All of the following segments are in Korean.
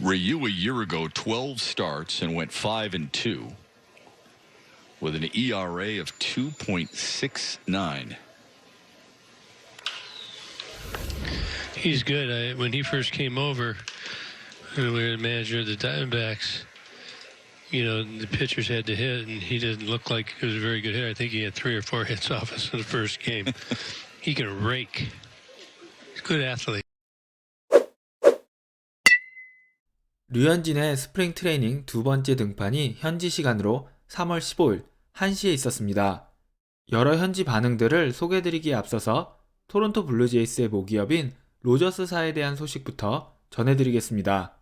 Ryu a year ago 12 starts and went 5 and 2 with an ERA of 2.69. He's good. I, when he first came over, we were the manager of the Diamondbacks, you know, the pitchers had to hit, and he didn't look like he was a very good hitter. I think he had three or four hits off us in the first game. he can rake. He's a good athlete. 류현진의 스프링 트레이닝 두 번째 등판이 현지 시간으로 3월 15일 1시에 있었습니다. 여러 현지 반응들을 소개드리기에 앞서서 토론토 블루제이스의 모기업인 로저스사에 대한 소식부터 전해드리겠습니다.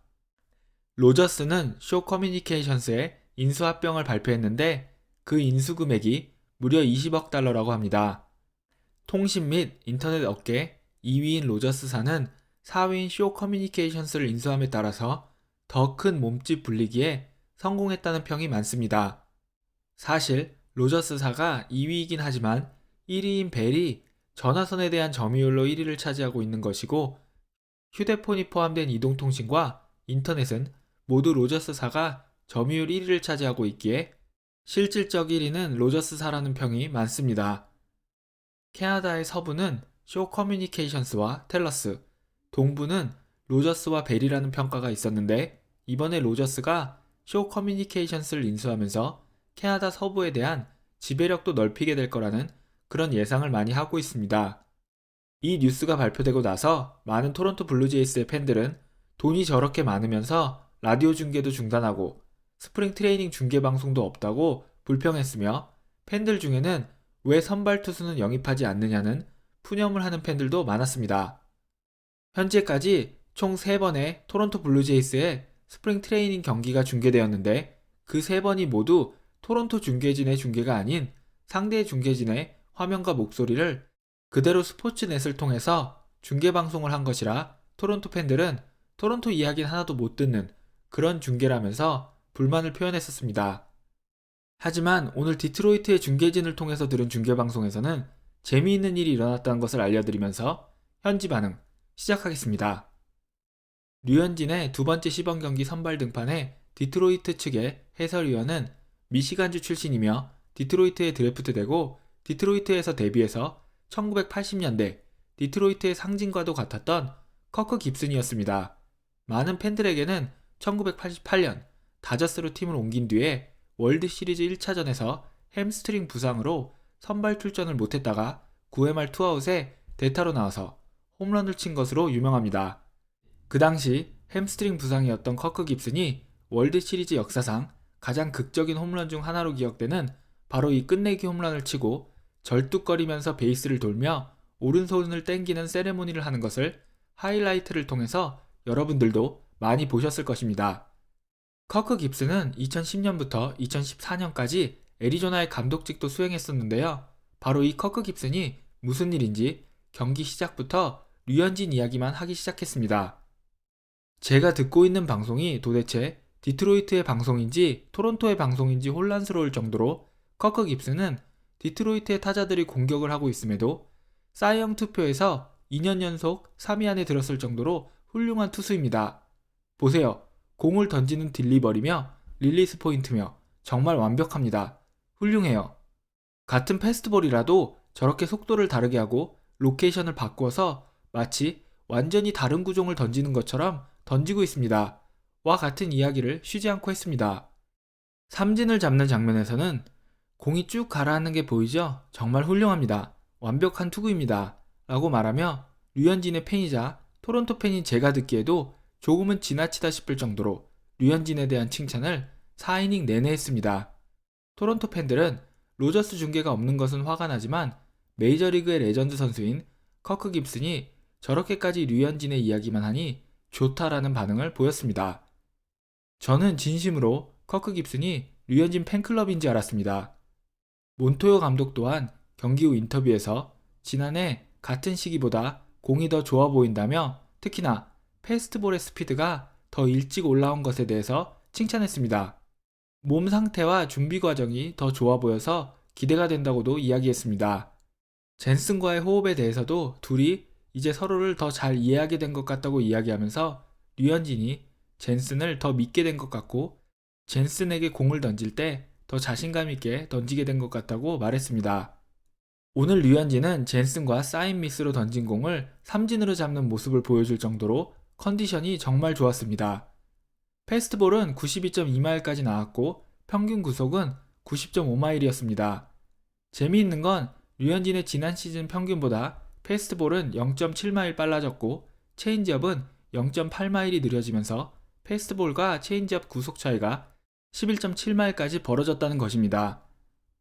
로저스는 쇼 커뮤니케이션스의 인수 합병을 발표했는데 그 인수 금액이 무려 20억 달러라고 합니다. 통신 및 인터넷 업계 2위인 로저스사는 4위인 쇼 커뮤니케이션스를 인수함에 따라서 더 큰 몸집 불리기에 성공했다는 평이 많습니다. 사실 로저스사가 2위이긴 하지만 1위인 벨이 전화선에 대한 점유율로 1위를 차지하고 있는 것이고 휴대폰이 포함된 이동통신과 인터넷은 모두 로저스사가 점유율 1위를 차지하고 있기에 실질적 1위는 로저스사라는 평이 많습니다. 캐나다의 서부는 쇼 커뮤니케이션스와 텔러스, 동부는 로저스와 벨이라는 평가가 있었는데 이번에 로저스가 쇼 커뮤니케이션스를 인수하면서 캐나다 서부에 대한 지배력도 넓히게 될 거라는 그런 예상을 많이 하고 있습니다. 이 뉴스가 발표되고 나서 많은 토론토 블루제이스의 팬들은 돈이 저렇게 많으면서 라디오 중계도 중단하고 스프링 트레이닝 중계 방송도 없다고 불평했으며 팬들 중에는 왜 선발 투수는 영입하지 않느냐는 푸념을 하는 팬들도 많았습니다. 현재까지 총 3번의 토론토 블루제이스의 스프링 트레이닝 경기가 중계되었는데 그 3번이 모두 토론토 중계진의 중계가 아닌 상대 중계진의 화면과 목소리를 그대로 스포츠넷을 통해서 중계 방송을 한 것이라 토론토 팬들은 토론토 이야기는 하나도 못 듣는 그런 중계라면서 불만을 표현했었습니다. 하지만 오늘 디트로이트의 중계진을 통해서 들은 중계 방송에서는 재미있는 일이 일어났다는 것을 알려드리면서 현지 반응 시작하겠습니다. 류현진의 두 번째 시범 경기 선발 등판에 디트로이트 측의 해설위원은 미시간주 출신이며 디트로이트에 드래프트되고 디트로이트에서 데뷔해서 1980년대 디트로이트의 상징과도 같았던 커크 깁슨이었습니다. 많은 팬들에게는 1988년 다저스로 팀을 옮긴 뒤에 월드 시리즈 1차전에서 햄스트링 부상으로 선발 출전을 못했다가 9회 말 투아웃에 대타로 나와서 홈런을 친 것으로 유명합니다. 그 당시 햄스트링 부상이었던 커크 깁슨이 월드 시리즈 역사상 가장 극적인 홈런 중 하나로 기억되는 바로 이 끝내기 홈런을 치고 절뚝거리면서 베이스를 돌며 오른손을 땡기는 세레모니를 하는 것을 하이라이트를 통해서 여러분들도 많이 보셨을 것입니다. 커크 깁슨은 2010년부터 2014년까지 애리조나의 감독직도 수행했었는데요. 바로 이 커크 깁슨이 무슨 일인지 경기 시작부터 류현진 이야기만 하기 시작했습니다. 제가 듣고 있는 방송이 도대체 디트로이트의 방송인지 토론토의 방송인지 혼란스러울 정도로 커크 깁슨은 디트로이트의 타자들이 공격을 하고 있음에도 사이영 투표에서 2년 연속 3위 안에 들었을 정도로 훌륭한 투수입니다. 보세요. 공을 던지는 딜리버리며 릴리스 포인트며 정말 완벽합니다. 훌륭해요. 같은 패스트볼이라도 저렇게 속도를 다르게 하고 로케이션을 바꾸어서 마치 완전히 다른 구종을 던지는 것처럼 던지고 있습니다. 와 같은 이야기를 쉬지 않고 했습니다. 삼진을 잡는 장면에서는 공이 쭉 가라앉는 게 보이죠? 정말 훌륭합니다. 완벽한 투구입니다. 라고 말하며 류현진의 팬이자 토론토 팬인 제가 듣기에도 조금은 지나치다 싶을 정도로 류현진에 대한 칭찬을 4이닝 내내 했습니다. 토론토 팬들은 로저스 중계가 없는 것은 화가 나지만 메이저리그의 레전드 선수인 커크 깁슨이 저렇게까지 류현진의 이야기만 하니 좋다라는 반응을 보였습니다. 저는 진심으로 커크 깁슨이 류현진 팬클럽인지 알았습니다. 몬토요 감독 또한 경기 후 인터뷰에서 지난해 같은 시기보다 공이 더 좋아 보인다며 특히나 패스트볼의 스피드가 더 일찍 올라온 것에 대해서 칭찬했습니다. 몸 상태와 준비 과정이 더 좋아 보여서 기대가 된다고도 이야기했습니다. 젠슨과의 호흡에 대해서도 둘이 이제 서로를 더 잘 이해하게 된 것 같다고 이야기하면서 류현진이 젠슨을 더 믿게 된 것 같고 젠슨에게 공을 던질 때 더 자신감 있게 던지게 된 것 같다고 말했습니다. 오늘 류현진은 젠슨과 사인 미스로 던진 공을 삼진으로 잡는 모습을 보여줄 정도로 컨디션이 정말 좋았습니다. 패스트볼은 92.2마일까지 나왔고 평균 구속은 90.5마일이었습니다. 재미있는 건 류현진의 지난 시즌 평균보다 패스트볼은 0.7마일 빨라졌고 체인지업은 0.8마일이 느려지면서 패스트볼과 체인지업 구속 차이가 11.7마일까지 벌어졌다는 것입니다.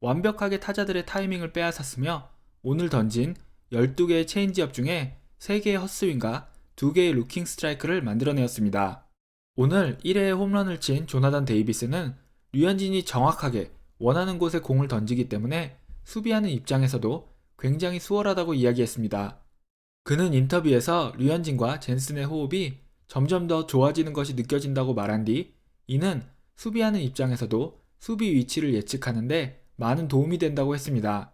완벽하게 타자들의 타이밍을 빼앗았으며 오늘 던진 12개의 체인지업 중에 3개의 헛스윙과 2개의 루킹 스트라이크를 만들어내었습니다. 오늘 1회에 홈런을 친 조나단 데이비스는 류현진이 정확하게 원하는 곳에 공을 던지기 때문에 수비하는 입장에서도 굉장히 수월하다고 이야기했습니다. 그는 인터뷰에서 류현진과 젠슨의 호흡이 점점 더 좋아지는 것이 느껴진다고 말한 뒤 이는 수비하는 입장에서도 수비 위치를 예측하는데 많은 도움이 된다고 했습니다.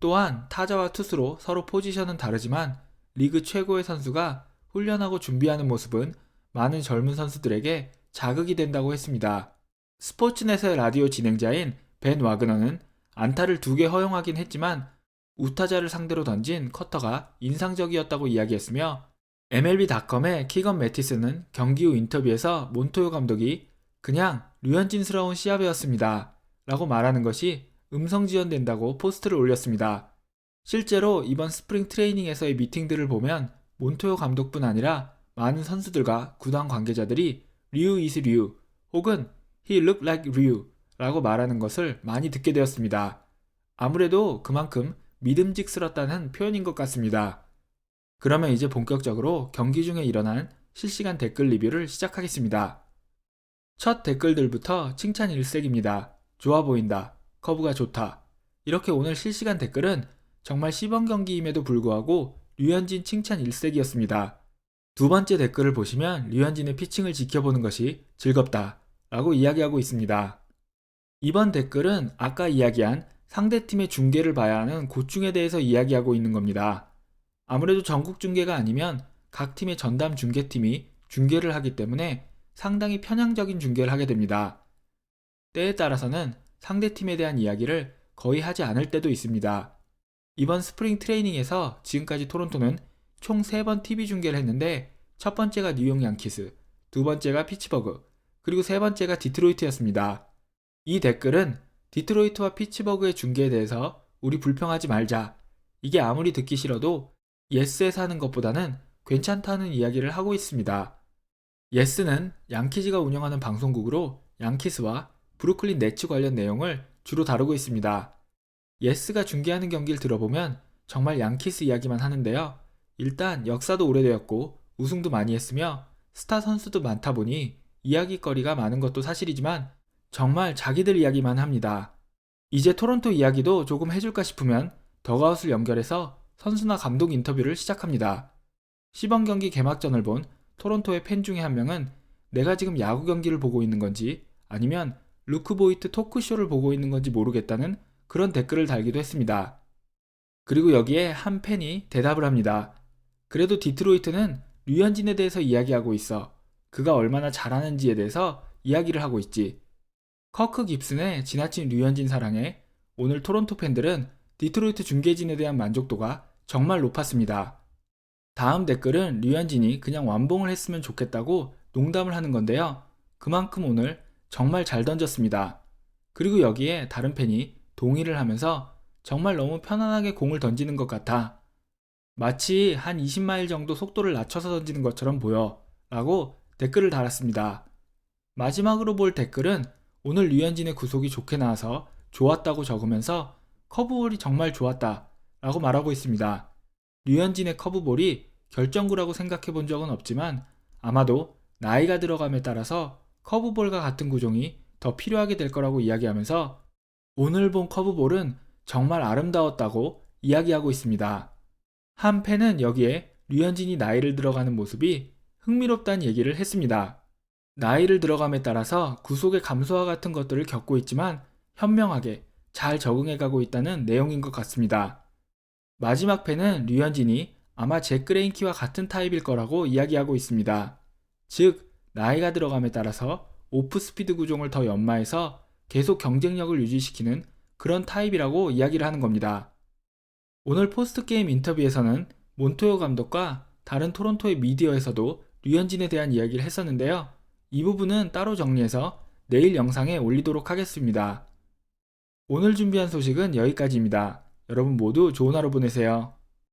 또한 타자와 투수로 서로 포지션은 다르지만 리그 최고의 선수가 훈련하고 준비하는 모습은 많은 젊은 선수들에게 자극이 된다고 했습니다. 스포츠넷의 라디오 진행자인 벤 와그너는 안타를 두 개 허용하긴 했지만 우타자를 상대로 던진 커터가 인상적이었다고 이야기했으며 MLB.com의 키건 매티스는 경기 후 인터뷰에서 몬토요 감독이 그냥 류현진스러운 시합이었습니다. 라고 말하는 것이 음성 지연된다고 포스트를 올렸습니다. 실제로 이번 스프링 트레이닝에서의 미팅들을 보면 몬토요 감독뿐 아니라 많은 선수들과 구단 관계자들이 류 이스 류 혹은 he look like 류 라고 말하는 것을 많이 듣게 되었습니다. 아무래도 그만큼 믿음직스럽다는 표현인 것 같습니다. 그러면 이제 본격적으로 경기 중에 일어난 실시간 댓글 리뷰를 시작하겠습니다. 첫 댓글들부터 칭찬 일색입니다. 좋아 보인다. 커브가 좋다. 이렇게 오늘 실시간 댓글은 정말 시범 경기임에도 불구하고 류현진 칭찬 일색이었습니다. 두 번째 댓글을 보시면 류현진의 피칭을 지켜보는 것이 즐겁다. 라고 이야기하고 있습니다. 이번 댓글은 아까 이야기한 상대팀의 중계를 봐야 하는 고충에 대해서 이야기하고 있는 겁니다. 아무래도 전국 중계가 아니면 각 팀의 전담 중계팀이 중계를 하기 때문에 상당히 편향적인 중계를 하게 됩니다. 때에 따라서는 상대팀에 대한 이야기를 거의 하지 않을 때도 있습니다. 이번 스프링 트레이닝에서 지금까지 토론토는 총 3번 TV 중계를 했는데 첫 번째가 뉴욕 양키스, 두 번째가 피츠버그, 그리고 세 번째가 디트로이트였습니다. 이 댓글은 디트로이트와 피츠버그의 중계에 대해서 우리 불평하지 말자. 이게 아무리 듣기 싫어도 예스에 사는 것보다는 괜찮다는 이야기를 하고 있습니다. 예스는 양키즈가 운영하는 방송국으로 양키스와 브루클린 네츠 관련 내용을 주로 다루고 있습니다. 예스가 중계하는 경기를 들어보면 정말 양키스 이야기만 하는데요. 일단 역사도 오래되었고 우승도 많이 했으며 스타 선수도 많다 보니 이야기거리가 많은 것도 사실이지만 정말 자기들 이야기만 합니다. 이제 토론토 이야기도 조금 해줄까 싶으면 더가웃을 연결해서 선수나 감독 인터뷰를 시작합니다. 시범 경기 개막전을 본 토론토의 팬 중에 한 명은 내가 지금 야구 경기를 보고 있는 건지 아니면 루크 보이트 토크쇼를 보고 있는 건지 모르겠다는 그런 댓글을 달기도 했습니다. 그리고 여기에 한 팬이 대답을 합니다. 그래도 디트로이트는 류현진에 대해서 이야기하고 있어. 그가 얼마나 잘하는지에 대해서 이야기를 하고 있지. 커크 깁슨의 지나친 류현진 사랑에 오늘 토론토 팬들은 디트로이트 중계진에 대한 만족도가 정말 높았습니다. 다음 댓글은 류현진이 그냥 완봉을 했으면 좋겠다고 농담을 하는 건데요. 그만큼 오늘 정말 잘 던졌습니다. 그리고 여기에 다른 팬이 동의를 하면서 정말 너무 편안하게 공을 던지는 것 같아. 마치 한 20마일 정도 속도를 낮춰서 던지는 것처럼 보여. 라고 댓글을 달았습니다. 마지막으로 볼 댓글은 오늘 류현진의 구속이 좋게 나와서 좋았다고 적으면서 커브볼이 정말 좋았다. 라고 말하고 있습니다. 류현진의 커브볼이 결정구라고 생각해 본 적은 없지만 아마도 나이가 들어감에 따라서 커브볼과 같은 구종이 더 필요하게 될 거라고 이야기하면서 오늘 본 커브볼은 정말 아름다웠다고 이야기하고 있습니다. 한 팬은 여기에 류현진이 나이를 들어가는 모습이 흥미롭다는 얘기를 했습니다. 나이를 들어감에 따라서 구속의 감소와 같은 것들을 겪고 있지만 현명하게 잘 적응해 가고 있다는 내용인 것 같습니다. 마지막 팬은 류현진이 아마 잭 그레인키와 같은 타입일 거라고 이야기하고 있습니다. 즉, 나이가 들어감에 따라서 오프 스피드 구종을 더 연마해서 계속 경쟁력을 유지시키는 그런 타입이라고 이야기를 하는 겁니다. 오늘 포스트게임 인터뷰에서는 몬토요 감독과 다른 토론토의 미디어에서도 류현진에 대한 이야기를 했었는데요. 이 부분은 따로 정리해서 내일 영상에 올리도록 하겠습니다. 오늘 준비한 소식은 여기까지입니다. 여러분 모두 좋은 하루 보내세요.